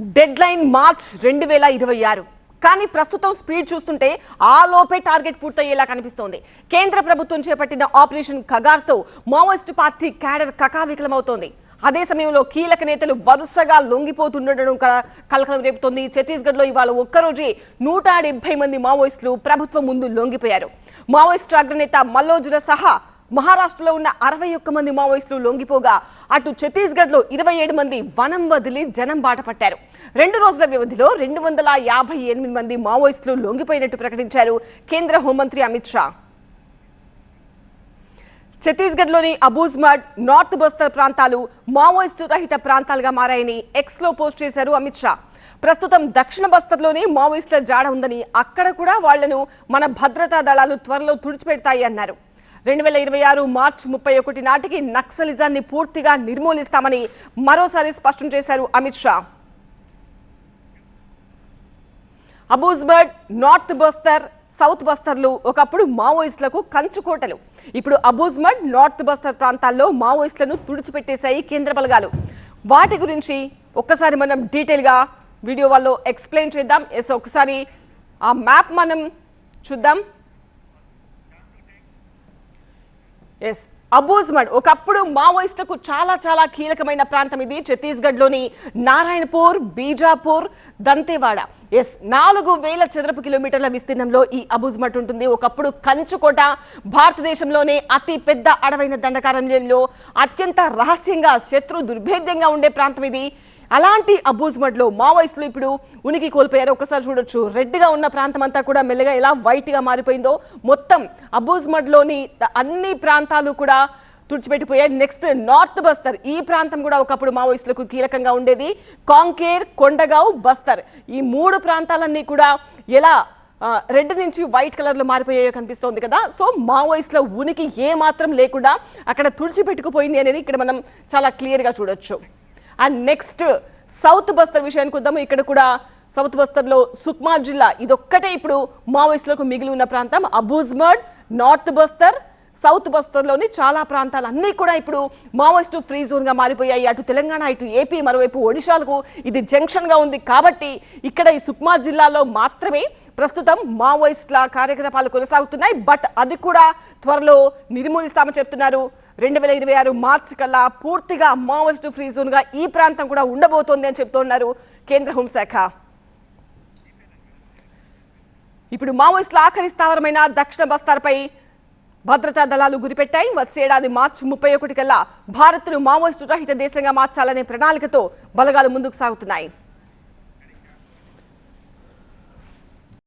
Dead line March రెండు వేల ఇరవై ఆరు. కానీ ప్రస్తుతం స్పీడ్ చూస్తుంటే ఆ లోపే టార్గెట్ పూర్తయ్యేలా కనిపిస్తోంది. కేంద్ర ప్రభుత్వం చేపట్టిన ఆపరేషన్ కగార్తో మావోయిస్ట్ పార్టీ క్యాడర్ కకావికలమవుతోంది. అదే సమయంలో కీలక నేతలు వరుసగా లొంగిపోతుండడం కలకలం రేపుతోంది. ఛత్తీస్గఢ్లో ఇవాళ ఒక్కరోజే నూట డెబ్బై మంది మావోయిస్టులు ప్రభుత్వం ముందు లొంగిపోయారు. మావోయిస్టు అగ్రనేత మల్లోజుల సహా మహారాష్ట్రలో ఉన్న అరవై ఒక్క మంది మావోయిస్టులు లొంగిపోగా అటు ఛత్తీస్గఢ్లో ఇరవై ఏడు మంది వనం వదిలి జనం బాట పట్టారు. రెండు రోజుల వ్యవధిలో రెండు వందల యాభై ఎనిమిది మంది మావోయిస్టులు లొంగిపోయినట్టు ప్రకటించారు కేంద్ర హోంమంత్రి అమిత్ షా. ఛత్తీస్గఢ్లోని అబూజ్మడ్ నార్త్ బస్తర్ ప్రాంతాలు మావోయిస్టు రహిత ప్రాంతాలుగా మారాయని ఎక్స్లో పోస్ట్ చేశారు అమిత్ షా. ప్రస్తుతం దక్షిణ బస్తర్లోనే మావోయిస్టుల జాడ ఉందని అక్కడ కూడా వాళ్ళను మన భద్రతా దళాలు త్వరలో తుడిచిపెడతాయి అన్నారు. రెండు వేల ఇరవై ఆరు మార్చ్ ముప్పై ఒకటి నాటికి నక్సలిజాన్ని పూర్తిగా నిర్మూలిస్తామని మరోసారి స్పష్టం చేశారు అమిత్ షా. అబూజ్బర్డ్ నార్త్ బస్తర్ సౌత్ బస్తర్లు ఒకప్పుడు మావోయిస్టులకు కంచుకోటలు. ఇప్పుడు అబూజ్మడ్ నార్త్ బస్తర్ ప్రాంతాల్లో మావోయిస్టులను తుడిచిపెట్టేశాయి కేంద్ర బలగాలు. వాటి గురించి ఒక్కసారి మనం డీటెయిల్గా వీడియో వాళ్ళు ఎక్స్ప్లెయిన్ చేద్దాం. ఎస్ ఒకసారి ఆ మ్యాప్ మనం చూద్దాం. ఎస్ అబూజ్మడ్ ఒకప్పుడు మావోయిస్టులకు చాలా చాలా కీలకమైన ప్రాంతం ఇది. ఛత్తీస్గఢ్లోని నారాయణపూర్ బీజాపూర్ దంతేవాడ. ఎస్ నాలుగు వేల చదరపు కిలోమీటర్ల విస్తీర్ణంలో ఈ అబూజ్మట్ ఉంటుంది. ఒకప్పుడు కంచుకోట భారతదేశంలోనే అతి పెద్ద అడవైన దండకారణ్యంలో అత్యంత రహస్యంగా శత్రు దుర్భేద్యంగా ఉండే ప్రాంతం ఇది. అలాంటి అబూజ్మడ్లో మావోయిస్టులు ఇప్పుడు ఉనికి కోల్పోయారు ఒకసారి చూడొచ్చు. రెడ్గా ఉన్న ప్రాంతం అంతా కూడా మెల్లగా ఎలా వైట్గా మారిపోయిందో మొత్తం అబూజ్మడ్లోని అన్ని ప్రాంతాలు కూడా తుడిచిపెట్టిపోయాయి. నెక్స్ట్ నార్త్ బస్తర్ ఈ ప్రాంతం కూడా ఒకప్పుడు మావోయిస్టులకు కీలకంగా ఉండేది. కాంకేర్ కొండగావ్ బస్తర్ ఈ మూడు ప్రాంతాలన్నీ కూడా ఎలా రెడ్ నుంచి వైట్ కలర్లో మారిపోయాయో కనిపిస్తోంది కదా. సో మావోయిస్టుల ఉనికి ఏ మాత్రం లేకుండా అక్కడ తుడిచిపెట్టుకుపోయింది అనేది ఇక్కడ మనం చాలా క్లియర్గా చూడొచ్చు. అండ్ నెక్స్ట్ సౌత్ బస్తర్ విషయానికి వద్దాము. ఇక్కడ కూడా సౌత్ బస్తర్లో సుక్మా జిల్లా ఇదొక్కటే ఇప్పుడు మావోయిస్టులకు మిగిలి ఉన్న ప్రాంతం. అబూజ్మర్డ్ నార్త్ బస్తర్ సౌత్ బస్తర్లోని చాలా ప్రాంతాలు అన్నీ కూడా ఇప్పుడు మావోయిస్టు ఫ్రీ జోన్గా మారిపోయాయి. అటు తెలంగాణ ఇటు ఏపీ మరోవైపు ఒడిశాలకు ఇది జంక్షన్గా ఉంది. కాబట్టి ఇక్కడ ఈ సుక్మా జిల్లాలో మాత్రమే ప్రస్తుతం మావోయిస్టుల కార్యకలాపాలు కొనసాగుతున్నాయి. బట్ అది కూడా త్వరలో నిర్మూలిస్తామని చెప్తున్నారు రెండు వేల ఇరవై ఆరు మార్చి కల్లా పూర్తిగా మావోయిస్టు ఫ్రీ జోన్గా ఈ ప్రాంతం కూడా ఉండబోతోంది అని చెప్తున్నారు కేంద్ర హోంశాఖ. ఇప్పుడు మావోయిస్టుల ఆఖరి స్థావరమైన దక్షిణ బస్తార్పై భద్రతా దళాలు గురిపెట్టాయి. వచ్చే ఏడాది మార్చి ముప్పై ఒకటి కల్లా భారత్ను మావోయిస్టు రహిత దేశంగా మార్చాలనే ప్రణాళికతో బలగాలు ముందుకు సాగుతున్నాయి.